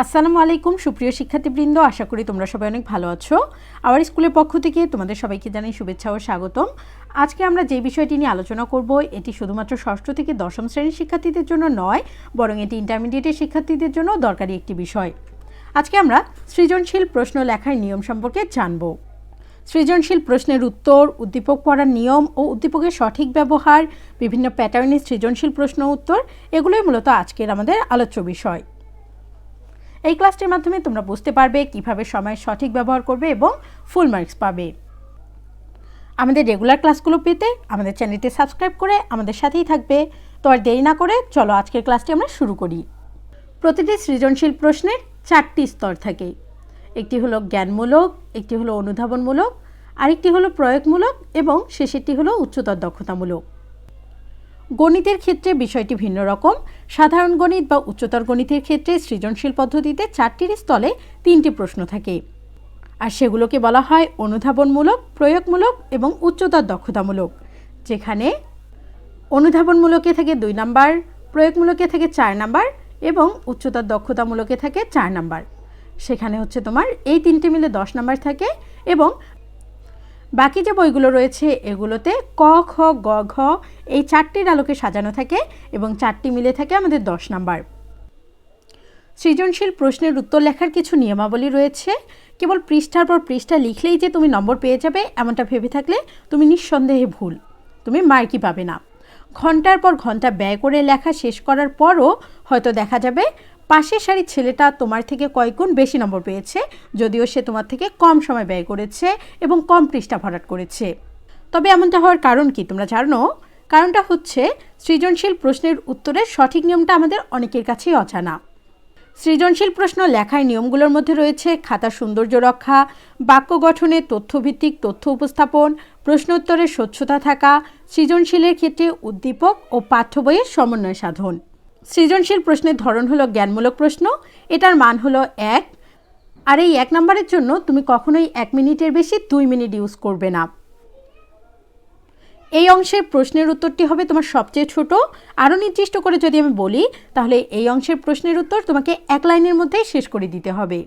আসসালামু আলাইকুম, সুপ্রিয় শিক্ষার্থীবৃন্দ, আশা করি তোমরা সবাই অনেক ভালো আছো। আমার স্কুলের পক্ষ থেকে তোমাদের সবাইকে জানাই শুভেচ্ছা ও স্বাগতম। আজকে আমরা যে বিষয়টি নিয়ে আলোচনা করব, এটি শুধুমাত্র ষষ্ঠ থেকে দশম শ্রেণির শিক্ষার্থীদের জন্য নয়, বরং এটি ইন্টারমিডিয়েটের শিক্ষার্থীদের জন্য দরকারি একটি বিষয়। আজকে আমরা সৃজনশীল প্রশ্ন লেখার নিয়ম সম্পর্কে জানব। সৃজনশীল প্রশ্নের উত্তর, উদ্দীপক পড়ার নিয়ম ও উদ্দীপকের সঠিক ব্যবহার, বিভিন্ন প্যাটার্নের সৃজনশীল প্রশ্ন উত্তর, এগুলোই মূলত আজকের আমাদের আলোচ্য বিষয়। এই ক্লাসটির মাধ্যমে তোমরা বুঝতে পারবে কীভাবে সময়ের সঠিক ব্যবহার করবে এবং ফুল মার্কস পাবে। আমাদের রেগুলার ক্লাসগুলো পেতে আমাদের চ্যানেলটি সাবস্ক্রাইব করে আমাদের সাথেই থাকবে। তো আর দেরি না করে চলো আজকের ক্লাসটি আমরা শুরু করি। প্রতিটি সৃজনশীল প্রশ্নের চারটি স্তর থাকে। একটি হলো জ্ঞানমূলক, একটি হলো অনুধাবনমূলক, আরেকটি হলো প্রয়োগমূলক এবং শেষেরটি হলো উচ্চতর দক্ষতামূলক। গণিতের ক্ষেত্রে বিষয়টি ভিন্ন রকম। সাধারণ গণিত বা উচ্চতর গণিতের ক্ষেত্রে সৃজনশীল পদ্ধতিতে চারটির স্থলে তিনটি প্রশ্ন থাকে। আর সেগুলোকে বলা হয় অনুধাবনমূলক, প্রয়োগমূলক এবং উচ্চতর দক্ষতামূলক। যেখানে অনুধাবনমূলকে থাকে দুই নাম্বার, প্রয়োগমূলকে থাকে চার নাম্বার এবং উচ্চতর দক্ষতামূলকে থাকে চার নাম্বার। সেখানে হচ্ছে তোমার এই তিনটে মিলে দশ নাম্বার থাকে এবং বাকি যে বইগুলো রয়েছে, এগুলোতে ক, খ, গ, ঘ, এই চারটির আলোকে সাজানো থাকে এবং চারটি মিলে থাকে আমাদের দশ নাম্বার। সৃজনশীল প্রশ্নের উত্তর লেখার কিছু নিয়মাবলী রয়েছে। কেবল পৃষ্ঠার পর পৃষ্ঠা লিখলেই যে তুমি নম্বর পেয়ে যাবে, এমনটা ভেবে থাকলে তুমি নিঃসন্দেহে ভুল। তুমি মার্কি পাবে না। ঘণ্টার পর ঘণ্টা ব্যয় করে লেখা শেষ করার পরও হয়তো দেখা যাবে পাশের সারির ছেলেটা তোমার থেকে কয়েক গুণ বেশি নম্বর পেয়েছে, যদিও সে তোমার থেকে কম সময় ব্যয় করেছে এবং কম পৃষ্ঠা ভরাট করেছে। তবে এমনটা হওয়ার কারণ কি তোমরা জানো? কারণটা হচ্ছে সৃজনশীল প্রশ্নের উত্তরের সঠিক নিয়মটা আমাদের অনেকের কাছেই অজানা। সৃজনশীল প্রশ্ন লেখার নিয়মগুলোর মধ্যে রয়েছে খাতার সৌন্দর্য রক্ষা, বাক্য গঠনে তথ্যভিত্তিক তথ্য উপস্থাপন প্রশ্ন উত্তরের স্বচ্ছতা থাকা, সৃজনশীলের ক্ষেত্রে উদ্দীপক ও পাঠ্য বইয়ের সমন্বয় সাধন। সৃজনশীল প্রশ্নের ধরন হলো জ্ঞানমূলক প্রশ্ন, এটার মান হলো এক। আর এই এক নম্বরের জন্য তুমি কখনোই এক মিনিটের বেশি দুই মিনিট ইউজ করবে না। এই অংশের প্রশ্নের উত্তরটি হবে তোমার সবচেয়ে ছোট। আরও নির্দিষ্ট করে যদি আমি বলি, তাহলে এই অংশের প্রশ্নের উত্তর তোমাকে এক লাইনের মধ্যেই শেষ করে দিতে হবে।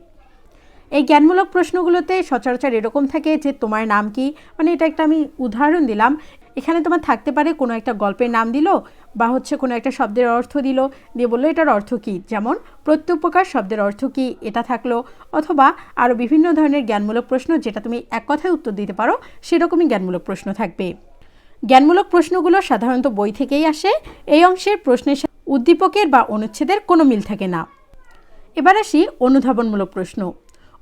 এই জ্ঞানমূলক প্রশ্নগুলোতে সচরাচর এরকম থাকে যে তোমার নাম কি? মানে এটা একটা আমি উদাহরণ দিলাম। এখানে তোমার থাকতে পারে কোনো একটা গল্পের নাম দিল বা হচ্ছে কোনো একটা শব্দের অর্থ দিল, দিয়ে বলল, এটার অর্থ কী? যেমন, প্রত্যুপকার শব্দের অর্থ কী? এটা থাকল। অথবা আরও বিভিন্ন ধরনের জ্ঞানমূলক প্রশ্ন, যেটা তুমি এক কথায় উত্তর দিতে পারো, সেরকমই জ্ঞানমূলক প্রশ্ন থাকবে। জ্ঞানমূলক প্রশ্নগুলো সাধারণত বই থেকেই আসে। এই অংশের প্রশ্নের উদ্দীপকের বা অনুচ্ছেদের কোনো মিল থাকে না। এবার আসি অনুধাবনমূলক প্রশ্ন।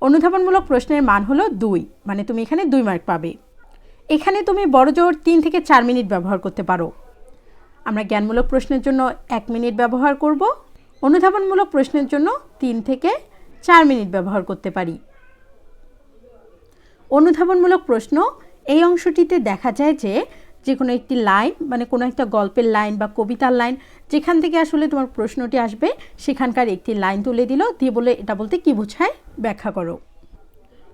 অনুধাবনমূলক প্রশ্নের মান হলো দুই মানে তুমি এখানে দুই মার্ক পাবে। এখানে তুমি বড় জোর তিন থেকে চার মিনিট ব্যবহার করতে পারো। আমরা জ্ঞানমূলক প্রশ্নের জন্য এক মিনিট ব্যবহার করব। অনুধাবনমূলক প্রশ্নের জন্য তিন থেকে চার মিনিট ব্যবহার করতে পারি। অনুধাবনমূলক প্রশ্ন, এই অংশটিতে দেখা যায় যে যে কোনো একটি লাইন মানে কোনো একটা গল্পের লাইন বা কবিতার লাইন, যেখান থেকে আসলে তোমার প্রশ্নটি আসবে, সেখানকার একটি লাইন তুলে দিল, দিয়ে বলে, এটা বলতে কী বোঝায়? ব্যাখ্যা করো।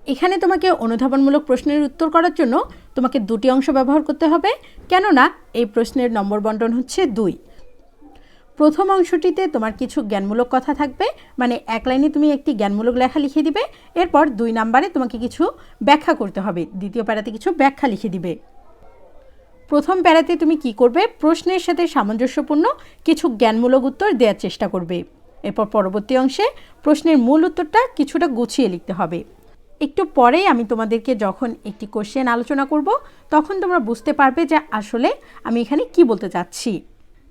এখানে তোমাকে অনুধাবনমূলক প্রশ্নের উত্তর করার জন্য তোমাকে দুটি অংশ ব্যবহার করতে হবে, কেননা এই প্রশ্নের নম্বর বন্টন হচ্ছে দুই। প্রথম অংশটিতে তোমার কিছু জ্ঞানমূলক কথা থাকবে মানে এক লাইনে তুমি একটি জ্ঞানমূলক লেখা লিখে দিবে, এরপর দুই নাম্বারে তোমাকে কিছু ব্যাখ্যা করতে হবে, দ্বিতীয় প্যারাতে কিছু ব্যাখ্যা লিখে দিবে। প্রথম প্যারাতে তুমি কি করবে? প্রশ্নের সাথে সামঞ্জস্যপূর্ণ কিছু জ্ঞানমূলক উত্তর দেওয়ার চেষ্টা করবে। এরপর পরবর্তী অংশে প্রশ্নের মূল উত্তরটা কিছুটা গুছিয়ে লিখতে হবে। একটু পরেই আমি তোমাদেরকে যখন একটি কোশ্চেন আলোচনা করব, তখন তোমরা বুঝতে পারবে যে আসলে আমি এখানে কি বলতে চাচ্ছি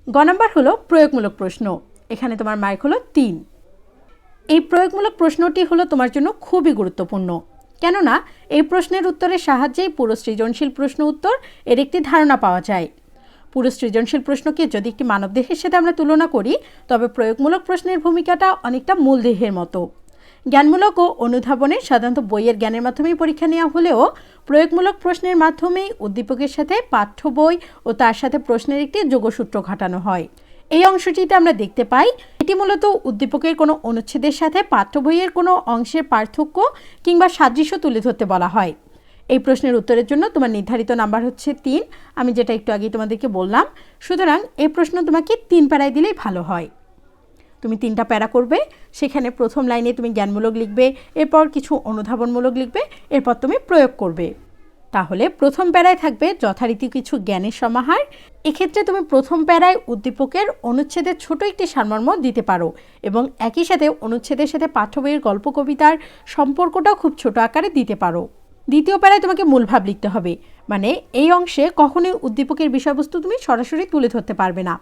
গ নাম্বার হলো প্রয়োগমূলক প্রশ্ন। এখানে তোমার মার্ক হলো তিন। এই প্রয়োগমূলক প্রশ্নটি হলো তোমার জন্য খুবই গুরুত্বপূর্ণ। কেননা, এই প্রশ্নের উত্তরের সাহায্যেই পুরো সৃজনশীল প্রশ্ন উত্তর এর একটি ধারণা পাওয়া যায়। পুরো সৃজনশীল প্রশ্নকে যদি একটি মানবদেহের সাথে আমরা তুলনা করি, তবে প্রয়োগমূলক প্রশ্নের ভূমিকাটা অনেকটা মূলদেহের মতো। জ্ঞানমূলক ও অনুধাবনে সাধারণত বইয়ের জ্ঞানের মাধ্যমেই পরীক্ষা নেওয়া হলেও প্রয়োগমূলক প্রশ্নের মাধ্যমেই উদ্দীপকের সাথে পাঠ্য বই ও তার সাথে প্রশ্নের একটি যোগসূত্র ঘটানো হয়। এই অংশটিতে আমরা দেখতে পাই, এটি মূলত উদ্দীপকের কোনো অনুচ্ছেদের সাথে পাঠ্য বইয়ের কোনো অংশের পার্থক্য কিংবা সাদৃশ্য তুলে ধরতে বলা হয়। এই প্রশ্নের উত্তরের জন্য তোমার নির্ধারিত নাম্বার হচ্ছে তিন। আমি যেটা একটু আগে তোমাদেরকে বললাম, সুতরাং এই প্রশ্ন তোমাকে তিন পাড়ায় দিলেই ভালো হয়। তুমি তিনটা প্যারা করবে, সেখানে প্রথম লাইনে তুমি জ্ঞানমূলক লিখবে, এরপর কিছু অনুধাবনমূলক লিখবে, এরপর তুমি প্রয়োগ করবে। তাহলে প্রথম প্যারায় থাকবে যথারীতি কিছু জ্ঞানের সমাহার। এক্ষেত্রে তুমি প্রথম প্যারায় উদ্দীপকের অনুচ্ছেদের ছোট একটি সারমর্ম দিতে পারো এবং একই সাথে অনুচ্ছেদের সাথে পাঠ্য বইয়ের গল্প, কবিতার সম্পর্কটাও খুব ছোট আকারে দিতে পারো। দ্বিতীয় প্যারায় তোমাকে মূলভাব লিখতে হবে মানে এই অংশে কখনোই উদ্দীপকের বিষয়বস্তু তুমি সরাসরি তুলে ধরতে পারবে না।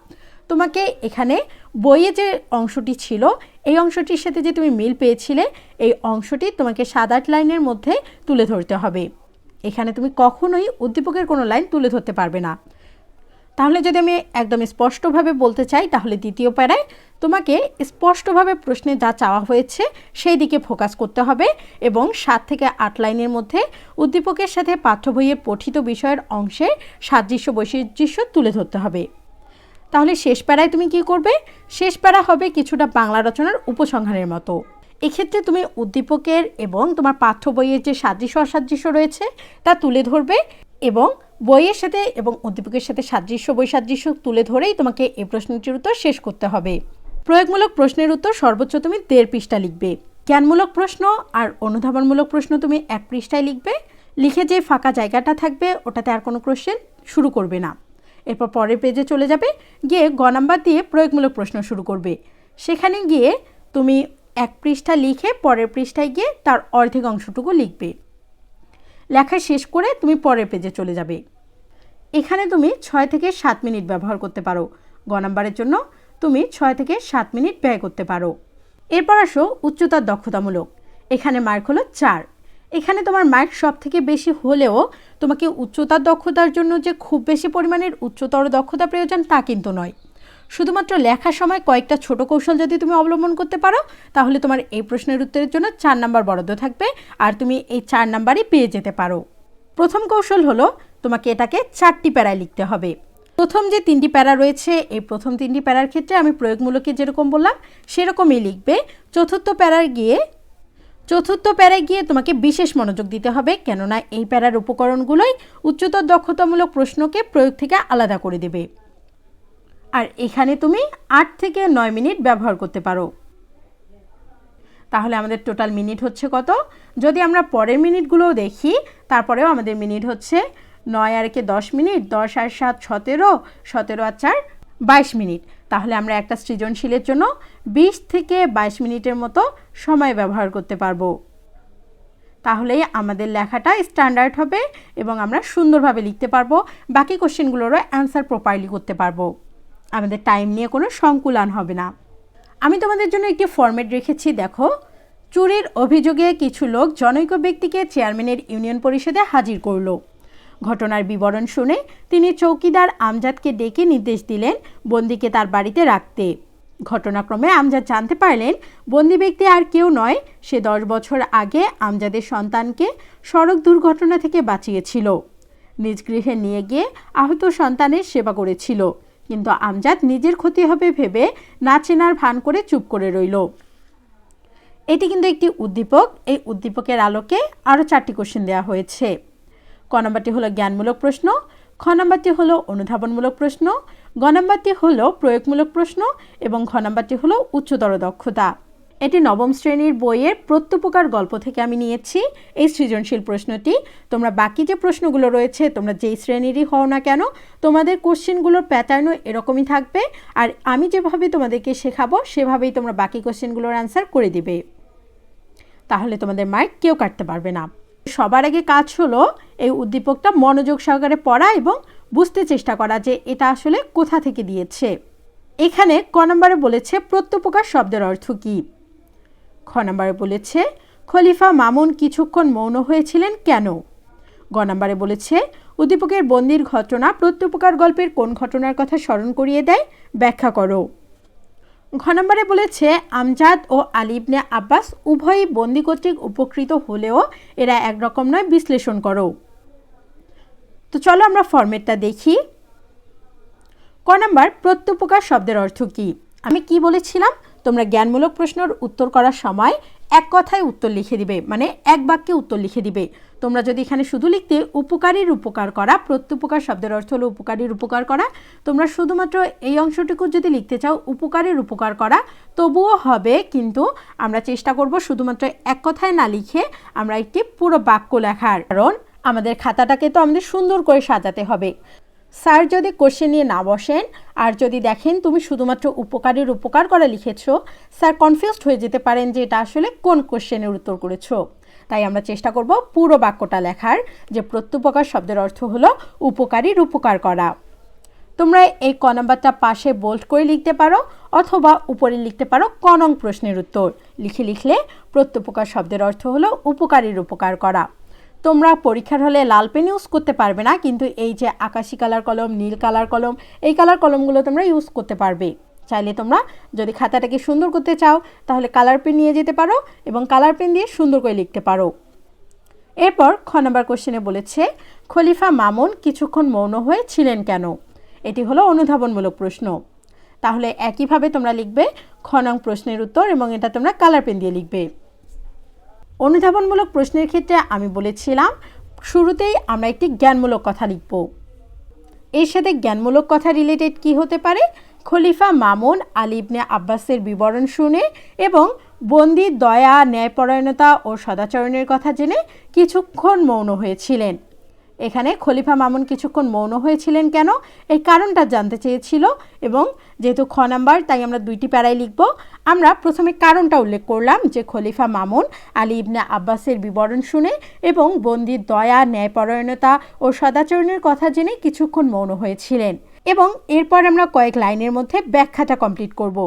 তোমাকে এখানে বইয়ে যে অংশটি ছিল, এই অংশটির সাথে যে তুমি মিল পেয়েছিলে, এই অংশটি তোমাকে সাত আট লাইনের মধ্যে তুলে ধরতে হবে। এখানে তুমি কখনোই উদ্দীপকের কোনো লাইন তুলে ধরতে পারবে না। তাহলে যদি আমি একদম স্পষ্টভাবে বলতে চাই, তাহলে দ্বিতীয় প্যারায় তোমাকে স্পষ্টভাবে প্রশ্নে যা চাওয়া হয়েছে, সেই দিকে ফোকাস করতে হবে এবং সাত থেকে আট লাইনের মধ্যে উদ্দীপকের সাথে পাঠ্য বইয়ের পঠিত বিষয়ের অংশে সাদৃশ্য বৈশিষ্ট্য তুলে ধরতে হবে। তাহলে শেষ প্যারায় তুমি কি করবে? শেষ প্যারা হবে কিছুটা বাংলা রচনার উপসংহারের মতো। এক্ষেত্রে তুমি উদ্দীপকের এবং তোমার পাঠ্য বইয়ের যে সাদৃশ্য অসাদৃশ্য রয়েছে, তা তুলে ধরবে এবং বইয়ের সাথে এবং উদ্দীপকের সাথে সাদৃশ্য, বৈসাদৃশ্য তুলে ধরেই তোমাকে এই প্রশ্নটির উত্তর শেষ করতে হবে। প্রয়োগমূলক প্রশ্নের উত্তর সর্বোচ্চ তুমি দেড় পৃষ্ঠা লিখবে। জ্ঞানমূলক প্রশ্ন আর অনুধাবনমূলক প্রশ্ন তুমি এক পৃষ্ঠায় লিখবে। লিখে যে ফাঁকা জায়গাটা থাকবে, ওটাতে আর কোনো কোশ্চেন শুরু করবে না। এরপর পরের পেজে চলে যাবে, গিয়ে গ নাম্বার দিয়ে প্রয়োগমূলক প্রশ্ন শুরু করবে। সেখানে গিয়ে তুমি এক পৃষ্ঠা লিখে পরের পৃষ্ঠায় গিয়ে তার অর্ধেক অংশটুকু লিখবে। লেখা শেষ করে তুমি পরের পেজে চলে যাবে। এখানে তুমি ছয় থেকে সাত মিনিট ব্যবহার করতে পারো। গ নাম্বারের জন্য তুমি ছয় থেকে সাত মিনিট ব্যয় করতে পারো। এরপর আসো উচ্চতার দক্ষতামূলক। এখানে মার্ক হলো চার। এখানে তোমার মার্ক সব থেকে বেশি হলেও তোমাকে উচ্চতার দক্ষতার জন্য যে খুব বেশি পরিমাণের উচ্চতর দক্ষতা প্রয়োজন তা কিন্তু নয়। শুধুমাত্র লেখার সময় কয়েকটা ছোট কৌশল যদি তুমি অবলম্বন করতে পারো, তাহলে তোমার এই প্রশ্নের উত্তরের জন্য চার নাম্বার বরাদ্দ থাকবে আর তুমি এই চার নাম্বারই পেয়ে যেতে পারো। প্রথম কৌশল হলো তোমাকে এটাকে চারটি প্যারায় লিখতে হবে। প্রথম যে তিনটি প্যারা রয়েছে, এই প্রথম তিনটি প্যারার ক্ষেত্রে আমি প্রয়োগমূলকে যেরকম বললাম, সেরকমই লিখবে। চতুর্থ প্যারার গিয়ে চতুর্থ প্যারায় গিয়ে তোমাকে বিশেষ মনোযোগ দিতে হবে, কেননা এই প্যারার উপকরণগুলোই উচ্চতর দক্ষতামূলক প্রশ্নকে প্রয়োগ থেকে আলাদা করে দেবে। আর এখানে তুমি আট থেকে নয় মিনিট ব্যবহার করতে পারো। তাহলে আমাদের টোটাল মিনিট হচ্ছে কত? যদি আমরা পরের মিনিটগুলোও দেখি, তারপরেও আমাদের মিনিট হচ্ছে নয় আর কে দশ মিনিট, দশ আর সাত সতেরো সতেরো আর চার বাইশ মিনিট। তাহলে আমরা একটা সৃজনশীলের জন্য বিশ থেকে বাইশ মিনিটের মতো সময় ব্যবহার করতে পারব। তাহলেই আমাদের লেখাটা স্ট্যান্ডার্ড হবে এবং আমরা সুন্দরভাবে লিখতে পারব। বাকি কোশ্চেনগুলোরও অ্যান্সার প্রপারলি করতে পারব। আমাদের টাইম নিয়ে কোনো সংকুলান হবে না। আমি তোমাদের জন্য একটি ফর্মেট রেখেছি, দেখো। চুরির অভিযোগে কিছু লোক জনৈক ব্যক্তিকে চেয়ারম্যানের ইউনিয়ন পরিষদে হাজির করল। ঘটনার বিবরণ শুনে তিনি চৌকিদার আমজাদকে ডেকে নির্দেশ দিলেন বন্দিকে তার বাড়িতে রাখতে। ঘটনাক্রমে আমজাদ জানতে পারলেন বন্দি ব্যক্তি আর কেউ নয়, সে দশ বছর আগে আমজাদের সন্তানকে সড়ক দুর্ঘটনা থেকে বাঁচিয়েছিল। নিজ গৃহে নিয়ে গিয়ে আহত সন্তানের সেবা করেছিল। কিন্তু আমজাদ নিজের ক্ষতি হবে ভেবে না চেনার ভান করে চুপ করে রইল। এটি কিন্তু একটি উদ্দীপক। এই উদ্দীপকের আলোকে আরও চারটি কোশ্চেন দেওয়া হয়েছে। ক নম্বরটি হলো জ্ঞানমূলক প্রশ্ন, খ নম্বরটি হলো অনুধাবনমূলক প্রশ্ন, গ নম্বরটি হলো প্রয়োগমূলক প্রশ্ন এবং ঘ নম্বরটি হলো উচ্চতর দক্ষতা। এটি নবম শ্রেণির বইয়ের প্রত্যুপকার গল্প থেকে আমি নিয়েছি। এই সৃজনশীল প্রশ্নটি, তোমরা বাকি যে প্রশ্নগুলো রয়েছে, তোমরা যেই শ্রেণীরই হও না কেন, তোমাদের কোশ্চেনগুলোর প্যাটার্নও এরকমই থাকবে। আর আমি যেভাবে তোমাদেরকে শেখাবো, সেভাবেই তোমরা বাকি কোশ্চেনগুলোর অ্যান্সার করে দিবে। তাহলে তোমাদের মার্ক কেউ কাটতে পারবে না। সবার আগে কাজ হলো এই উদ্দীপকটা মনোযোগ সহকারে পড়া এবং বুঝতে চেষ্টা করা যে এটা আসলে কোথা থেকে দিয়েছে। এখানে ক নম্বরে বলেছে, প্রত্যুপকার শব্দের অর্থ কী? খ নম্বরে বলেছে, খলিফা মামুন কিছুক্ষণ মৌন হয়েছিলেন কেন? গ নম্বরে বলেছে, উদ্দীপকের বন্দির ঘটনা প্রত্যুপকার গল্পের কোন ঘটনার কথা স্মরণ করিয়ে দেয়? ব্যাখ্যা করো। ঘ নম্বরে বলেছে, আমজাদ ও আলিবনে আব্বাস উভয়ই বন্দি কর্তৃক উপকৃত হলেও এরা একরকম নয়, বিশ্লেষণ করো। তো চলো আমরা ফর্মেটটা দেখি। ক নম্বর, প্রত্যুপকার শব্দের অর্থ কী? আমি কি বলেছিলাম? তোমরা জ্ঞানমূলক প্রশ্নের উত্তর করার সময় এক কথায় উত্তর লিখে দিবে মানে এক বাক্যে উত্তর লিখে দিবে। তোমরা যদি এখানে শুধু লিখতে উপকারীর উপকার করা, প্রত্যুপকার শব্দের অর্থ হলো উপকারীর উপকার করা, তোমরা শুধুমাত্র এই অংশটুকু যদি লিখতে চাও উপকারীর উপকার করা, তবুও হবে কিন্তু আমরা চেষ্টা করব শুধুমাত্র এক কথায় না লিখে আমরা একটি পুরো বাক্য লেখার। কারণ আমাদের খাতাটাকে তো আমাদের সুন্দর করে সাজাতে হবে। স্যার যদি কোশ্চেন নিয়ে না বসেন, আর যদি দেখেন তুমি শুধুমাত্র উপকারের উপকার করা লিখেছো, স্যার কনফিউজড হয়ে যেতে পারেন যে এটা আসলে কোন কোশ্চেনের উত্তর করেছ। তাই আমরা চেষ্টা করব পুরো বাক্যটা লেখার, যে প্রত্যুপকার শব্দের অর্থ হলো উপকারীর উপকার করা। তোমরা এই ক নাম্বারটা পাশে বোল্ড করে লিখতে পারো, অথবা উপরে লিখতে পারো কনং প্রশ্নের উত্তর। লিখে লিখলে প্রত্যুপকার শব্দের অর্থ হলো উপকারীর উপকার করা। তোমরা পরীক্ষার হলে লাল পেন ইউজ করতে পারবে না, কিন্তু এই যে আকাশি কালার কলম, নীল কালার কলম, এই কালার কলমগুলো তোমরা ইউজ করতে পারবে। চাইলে তোমরা যদি খাতাটাকে সুন্দর করতে চাও, তাহলে কালার পেন নিয়ে যেতে পারো এবং কালার পেন দিয়ে সুন্দর করে লিখতে পারো। এরপর খ নম্বর কোশ্চেনে বলেছে, খলিফা মামুন কিছুক্ষণ মৌন হয়ে ছিলেন কেন? এটি হলো অনুধাবনমূলক প্রশ্ন। তাহলে একইভাবে তোমরা লিখবে খনং প্রশ্নের উত্তর এবং এটা তোমরা কালার পেন দিয়ে লিখবে। অনুধাবনমূলক প্রশ্নের ক্ষেত্রে আমি বলেছিলাম, শুরুতেই আমরা একটি জ্ঞানমূলক কথা লিখব। এর সাথে জ্ঞানমূলক কথা রিলেটেড কি হতে পারে? খলিফা মামুন আলিবনে আব্বাসের বিবরণ শুনে এবং বন্দির দয়া, ন্যায়পরায়ণতা ও সদাচরণের কথা জেনে কিছুক্ষণ মৌন হয়েছিলেন। এখানে খলিফা মামুন কিছুক্ষণ মৌন হয়েছিলেন কেন? এই কারণটা জানতে চেয়েছিল এবং যেহেতু খ নাম্বার, তাই আমরা দুইটি প্যারাই লিখব। আমরা প্রথমে কারণটা উল্লেখ করলাম, যে খলিফা মামুন আলী ইবনে আব্বাসের বিবরণ শুনে এবং বন্দির দয়া, ন্যায়পরায়ণতা ও সদাচরণের কথা জেনে কিছুক্ষণ মৌন হয়েছিলেন এবং এরপর আমরা কয়েক লাইনের মধ্যে ব্যাখ্যাটা কমপ্লিট করব।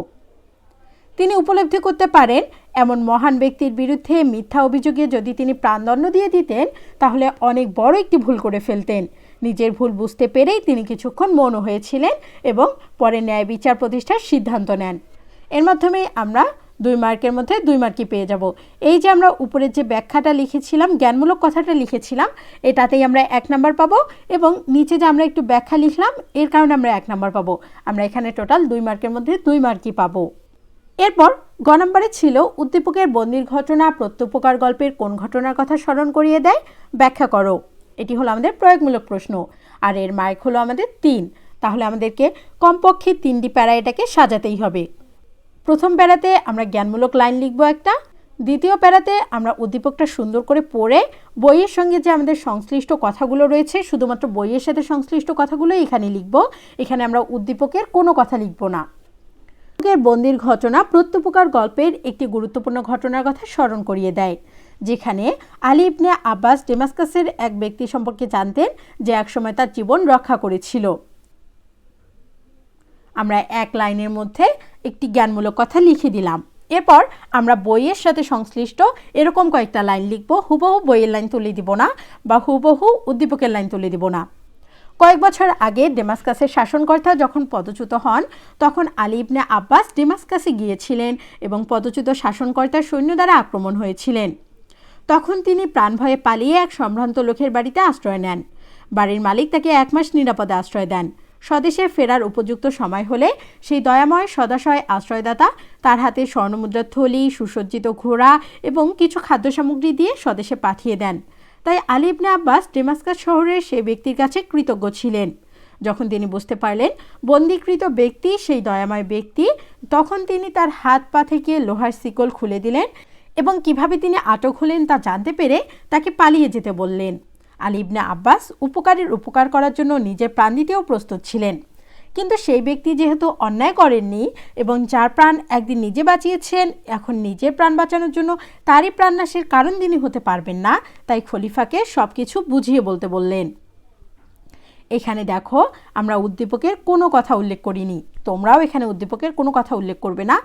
তিনি উপলব্ধি করতে পারেন, এমন মহান ব্যক্তির বিরুদ্ধে মিথ্যা অভিযোগে যদি তিনি প্রাণদণ্ড দিয়ে দিতেন, তাহলে অনেক বড় একটি ভুল করে ফেলতেন। নিজের ভুল বুঝতে পেরেই তিনি কিছুক্ষণ মৌন হয়েছিলেন এবং পরে ন্যায় বিচার প্রতিষ্ঠার সিদ্ধান্ত নেন। এর মাধ্যমে আমরা দুই মার্কের মধ্যে দুই মার্কই পেয়ে যাব। এই যে আমরা উপরের যে ব্যাখ্যাটা লিখেছিলাম, জ্ঞানমূলক কথাটা লিখেছিলাম, এটাতেই আমরা এক নাম্বার পাবো এবং নিচে যে আমরা একটু ব্যাখ্যা লিখলাম, এর কারণে আমরা এক নাম্বার পাবো। আমরা এখানে টোটাল দুই মার্কের মধ্যে দুই মার্কই পাবো। এরপর গ নম্বরে ছিল, উদ্দীপকের বন্দির ঘটনা প্রত্যুপকার গল্পের কোন ঘটনার কথা স্মরণ করিয়ে দেয়? ব্যাখ্যা করো। এটি হলো আমাদের প্রয়োগমূলক প্রশ্ন। আর এর মার্ক হলো আমাদের তিন। তাহলে আমাদেরকে কমপক্ষে তিনটি প্যারা এটাকে সাজাতেই হবে। প্রথম প্যারাতে আমরা জ্ঞানমূলক লাইন লিখব একটা। দ্বিতীয় প্যারাতে আমরা উদ্দীপকটা সুন্দর করে পড়ে বইয়ের সঙ্গে যে আমাদের সংশ্লিষ্ট কথাগুলো রয়েছে, শুধুমাত্র বইয়ের সাথে সংশ্লিষ্ট কথাগুলো এখানে লিখব। এখানে আমরা উদ্দীপকের কোনো কথা লিখব না। বন্দির ঘটনা প্রত্যুপকার গল্পের একটি গুরুত্বপূর্ণ ঘটনার কথা স্মরণ করিয়ে দেয়। যেখানে আলী ইবনে আব্বাস ডেমাস্কাসের এক ব্যক্তি সম্পর্কে জানতেন যে একসময় তার জীবন রক্ষা করেছিল। আমরা এক লাইনের মধ্যে একটি জ্ঞানমূলক কথা লিখে দিলাম। এরপর আমরা বইয়ের সাথে সংশ্লিষ্ট এরকম কয়েকটা লাইন লিখব। হুবহু বইয়ের লাইন তুলে দিব না বা হুবহু উদ্দীপকের লাইন তুলে দিব না। কয়েক বছর আগে ডেমাসকাসের শাসনকর্তা যখন পদচ্যুত হন, তখন আলী ইবনে আব্বাস ডেমাসকাসে গিয়েছিলেন এবং পদচ্যুত শাসনকর্তার সৈন্য দ্বারা আক্রমণ হয়েছিলেন। তখন তিনি প্রাণ ভয়ে পালিয়ে এক সম্ভ্রান্ত লোকের বাড়িতে আশ্রয় নেন। বাড়ির মালিক তাকে এক মাস নিরাপদে আশ্রয় দেন। স্বদেশে ফেরার উপযুক্ত সময় হলে সেই দয়াময় সদাশয় আশ্রয়দাতা তার হাতে স্বর্ণমুদ্রার থলি, সুসজ্জিত ঘোড়া এবং কিছু খাদ্য সামগ্রী দিয়ে স্বদেশে পাঠিয়ে দেন। তাই আলী ইবনে আব্বাস ডেমাস্কাস শহরের সেই ব্যক্তির কাছে কৃতজ্ঞ ছিলেন। যখন তিনি বুঝতে পারলেন বন্দীকৃত ব্যক্তি সেই দয়াময় ব্যক্তি, তখন তিনি তার হাত পা থেকে লোহার শিকল খুলে দিলেন এবং কীভাবে তিনি আটক হলেন তা জানতে পেরে তাকে পালিয়ে যেতে বললেন। আলী ইবনে আব্বাস উপকারের উপকার করার জন্য নিজের প্রাণ দিতেও প্রস্তুত ছিলেন। কিন্তু সেই ব্যক্তি যেহেতু অন্যায় করেননি এবং যার প্রাণ একদিন নিজে বাঁচিয়েছেন, এখন নিজের প্রাণ বাঁচানোর জন্য তারই প্রাণনাশের কারণ তিনি হতে পারবেন না, তাই খলিফাকে সব কিছু বুঝিয়ে বলতে বললেন। এখানে দেখো, আমরা উদ্দীপকের কোনো কথা উল্লেখ করিনি। তোমরাও এখানে উদ্দীপকের কোনো কথা উল্লেখ করবে না।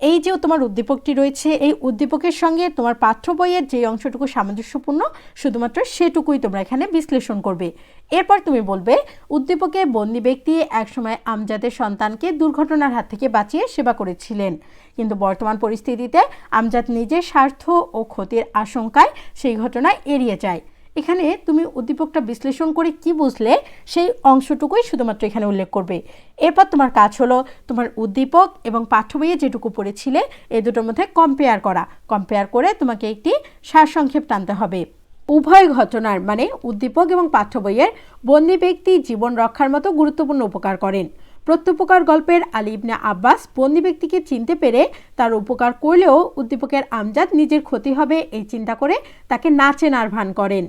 এই যে তোমার উদ্দীপকটি রয়েছে, এই উদ্দীপকের সঙ্গে তোমার পাঠ্য বইয়ের যে অংশটুকু সামঞ্জস্যপূর্ণ, শুধুমাত্র সেটুকুই তোমরা এখানে বিশ্লেষণ করবে। এরপর তুমি বলবে, উদ্দীপকে বন্দি ব্যক্তি একসময় আমজাদের সন্তানকে দুর্ঘটনার হাত থেকে বাঁচিয়ে সেবা করেছিলেন। কিন্তু বর্তমান পরিস্থিতিতে আমজাদ নিজের স্বার্থ ও ক্ষতির আশঙ্কায় সেই ঘটনা এড়িয়ে যায়। এখানে তুমি উদ্দীপকটা বিশ্লেষণ করে কি বুঝলে সেই অংশটুকুই শুধুমাত্র এখানে উল্লেখ করবে। এরপর তোমার কাজ হলো তোমার উদ্দীপক এবং পাঠ্য বইয়ে যেটুকু পড়েছিলে এই দুটোর মধ্যে কম্পেয়ার করা। কম্পেয়ার করে তোমাকে একটি সারসংক্ষেপ টানতে হবে। উভয় ঘটনার মানে উদ্দীপক এবং পাঠ্য বইয়ের বন্দি ব্যক্তি জীবন রক্ষার মতো গুরুত্বপূর্ণ উপকার করেন। প্রত্যুপকার গল্পের আলী ইবনে আব্বাস বন্দি ব্যক্তিকে চিনতে পেরে তার উপকার করলেও উদ্দীপকের আমজাদ নিজের ক্ষতি হবে এই চিন্তা করে তাকে না চেনার ভান করেন।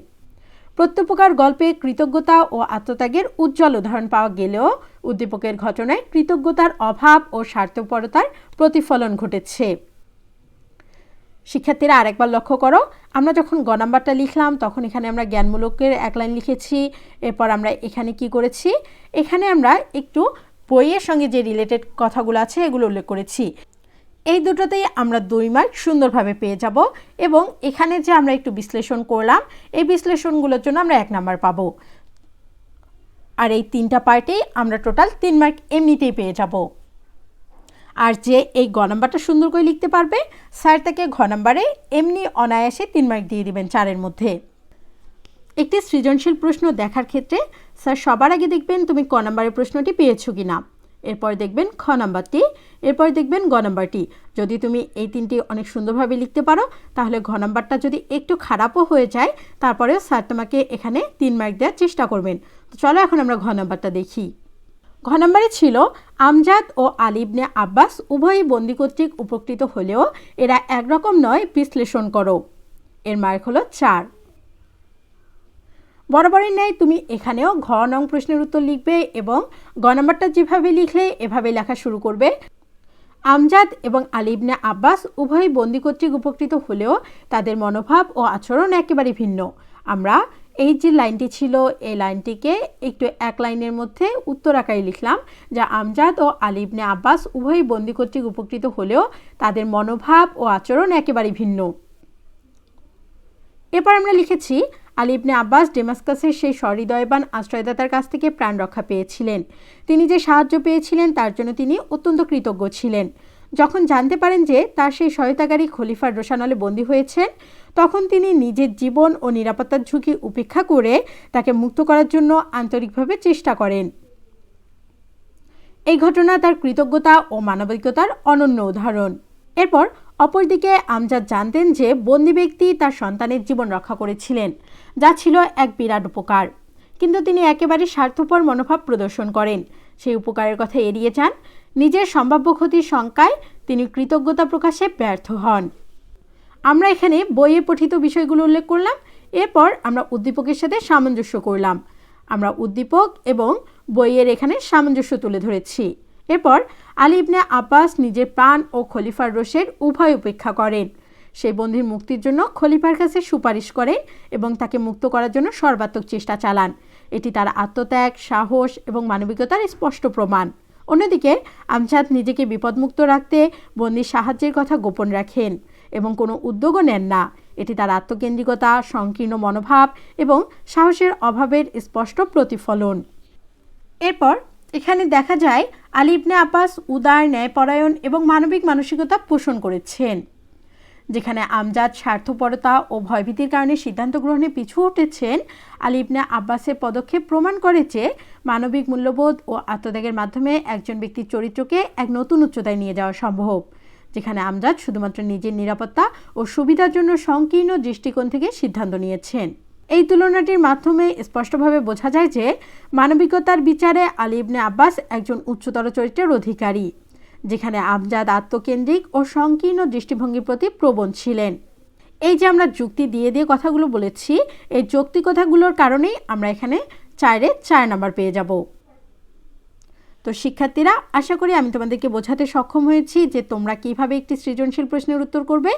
প্রত্যুপকার গল্পে কৃতজ্ঞতা ও আত্মত্যাগের উজ্জ্বল উদাহরণ পাওয়া গেলেও উদ্দীপকের ঘটনায় কৃতজ্ঞতার অভাব ও স্বার্থপরতার প্রতিফলন ঘটেছে। শিক্ষার্থীরা আরেকবার লক্ষ্য করো, আমরা যখন গ নাম্বারটা লিখলাম, তখন এখানে আমরা জ্ঞানমূলকের এক লাইন লিখেছি, এরপর আমরা এখানে কি করেছি? এখানে আমরা একটু বইয়ের সঙ্গে যে রিলেটেড কথাগুলো আছে, এগুলো উল্লেখ করেছি। এই দুটোতেই আমরা দুই মার্ক সুন্দরভাবে পেয়ে যাব এবং এখানে যে আমরা একটু বিশ্লেষণ করলাম, এই বিশ্লেষণগুলোর জন্য আমরা এক নাম্বার পাবো। আর এই তিনটা পার্টেই আমরা টোটাল তিন মার্ক এমনিতেই পেয়ে যাব। আর যে এই গ নাম্বারটা সুন্দর করে লিখতে পারবে স্যার তাকে ঘ নাম্বারে এমনি অনায়াসে তিন মার্ক দিয়ে দিবেন চারের মধ্যে। একটি সৃজনশীল প্রশ্ন দেখার ক্ষেত্রে স্যার সবার আগে দেখবেন তুমি ক নাম্বারের প্রশ্নটি পেয়েছ কি না এরপর দেখবেন খ নাম্বারটি এরপর দেখবেন গ নাম্বারটি যদি তুমি এই তিনটি অনেক সুন্দরভাবে লিখতে পারো, তাহলে ঘ নাম্বারটা যদি একটু খারাপও হয়ে যায়, তারপরেও স্যার তোমাকে এখানে তিন মার্ক দেওয়ার চেষ্টা করবেন। তো চলো এখন আমরা ঘ নাম্বারটা দেখি। ঘ নম্বরে ছিল, আমজাদ ও আলিবনে আব্বাস উভয়ই বন্দি কর্তৃক উপকৃত হলেও এরা একরকম নয়, বিশ্লেষণ করো। এর মার্ক হলো চার। বরাবরের ন্যায় তুমি এখানেও ঘ নং প্রশ্নের উত্তর লিখবে এবং গ নম্বরটা যেভাবে লিখলে এভাবে লেখা শুরু করবে। আমজাদ এবং আলিবনে আব্বাস উভয়ই বন্দি কর্তৃক উপকৃত হলেও তাদের মনোভাব ও আচরণ একেবারে ভিন্ন। আমরা এই যে লাইনটি ছিল, এই লাইনটিকে একটু এক লাইনের মধ্যে উত্তর আকারে লিখলাম, যা আমজাদ ও আলিবনে আব্বাস উভয়ই বন্দি কর্তৃক উপকৃত হলেও তাদের মনোভাব ও আচরণ একেবারে ভিন্ন। এরপর আমরা লিখেছি আলিবনে আব্বাস ডেমাস্কাসের সেই সহৃদয়বান আশ্রয়দাতার কাছ থেকে প্রাণ রক্ষা পেয়েছিলেন। তিনি যে সাহায্য পেয়েছিলেন, তার জন্য তিনি অত্যন্ত কৃতজ্ঞ ছিলেন। যখন জানতে পারেন যে তার সেই সহায়তাকারী খলিফার রোশানলে বন্দী হয়েছেন, তখন তিনি নিজের জীবন ও নিরাপত্তার ঝুঁকি উপেক্ষা করে তাকে মুক্ত করার জন্য আন্তরিকভাবে চেষ্টা করেন। এই ঘটনা তার কৃতজ্ঞতা ও মানবিকতার অনন্য উদাহরণ। এরপর অপরদিকে আমজাদ জানতেন যে বন্দি ব্যক্তি তার সন্তানের জীবন রক্ষা করেছিলেন, যা ছিল এক বিরাট উপকার। কিন্তু তিনি একেবারে স্বার্থপর মনোভাব প্রদর্শন করেন। সেই উপকারের কথা এড়িয়ে যান। নিজের সম্ভাব্য ক্ষতির শঙ্কায় তিনি কৃতজ্ঞতা প্রকাশে ব্যর্থ হন। আমরা এখানে বইয়ে পঠিত বিষয়গুলো উল্লেখ করলাম। এরপর আমরা উদ্দীপকের সাথে সামঞ্জস্য করলাম। আমরা উদ্দীপক এবং বইয়ের এখানে সামঞ্জস্য তুলে ধরেছি। এরপর আলী ইবনে আব্বাস নিজের প্রাণ ও খলিফার রোষের উভয় উপেক্ষা করেন। সেই বন্দির মুক্তির জন্য খলিফার কাছে সুপারিশ করেন এবং তাকে মুক্ত করার জন্য সর্বাত্মক চেষ্টা চালান। এটি তার আত্মত্যাগ, সাহস এবং মানবিকতার স্পষ্ট প্রমাণ। অন্যদিকে আমজাদ নিজেকে বিপদমুক্ত রাখতে বন্দির সাহায্যের কথা গোপন রাখেন এবং কোনো উদ্যোগও নেন না। এটি তার আত্মকেন্দ্রিকতা, সংকীর্ণ মনোভাব এবং সাহসের অভাবের স্পষ্ট প্রতিফলন। এরপর এখানে দেখা যায় আলিবনে আব্বাস, উদার, ন্যায়পরায়ণ এবং মানবিক মানসিকতা পোষণ করেছেন, যেখানে আমজাদ স্বার্থপরতা ও ভয়ভীতির কারণে সিদ্ধান্ত গ্রহণে পিছু উঠেছেন আলিবনে আব্বাসের পদক্ষেপ প্রমাণ করে যে মানবিক মূল্যবোধ ও আত্মত্যাগের মাধ্যমে একজন ব্যক্তির চরিত্রকে এক নতুন উচ্চতায় নিয়ে যাওয়া সম্ভব, যেখানে আমজাদ শুধুমাত্র নিজের নিরাপত্তা ও সুবিধার জন্য সংকীর্ণ দৃষ্টিকোণ থেকে সিদ্ধান্ত নিয়েছেন। এই তুলনাটির মাধ্যমে স্পষ্টভাবে বোঝা যায় যে মানবিকতার বিচারে আলী ইবনে আব্বাস একজন উচ্চতর চরিত্রের অধিকারী, যেখানে আমজাদ আত্মকেন্দ্রিক ও সংকীর্ণ দৃষ্টিভঙ্গির প্রতি প্রবণ ছিলেন। এই যে আমরা যুক্তি দিয়ে দিয়ে কথাগুলো বলেছি, এই যৌক্তিক কথাগুলোর কারণেই আমরা এখানে চারে চার নাম্বার পেয়ে যাব। তো শিক্ষার্থীরা, আশা করি আমি তোমাদেরকে বোঝাতে সক্ষম হয়েছি যে তোমরা কীভাবে একটি সৃজনশীল প্রশ্নের উত্তর করবে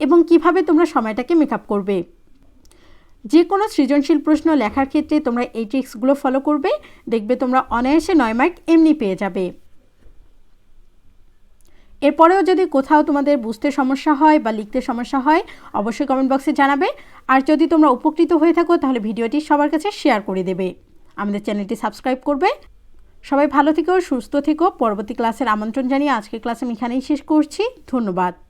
এবং কীভাবে তোমরা সময়টাকে মেকআপ করবে। যে কোনো সৃজনশীল প্রশ্ন লেখার ক্ষেত্রে তোমরা এই ট্রিক্সগুলো ফলো করবে, দেখবে তোমরা অনায়াসে নয় মার্ক এমনি পেয়ে যাবে। এরপরেও যদি কোথাও তোমাদের বুঝতে সমস্যা হয় বা লিখতে সমস্যা হয়, অবশ্যই কমেন্ট বক্সে জানাবে। আর যদি তোমরা উপকৃত হয়ে থাকো, তাহলে ভিডিওটি সবার কাছে শেয়ার করে দেবে। আমাদের চ্যানেলটি সাবস্ক্রাইব করবে। সবাই ভালো থেকো, সুস্থ থেকো। পরবর্তী ক্লাসের আমন্ত্রণ জানিয়ে আজকের ক্লাস আমি এখানেই শেষ করছি। ধন্যবাদ।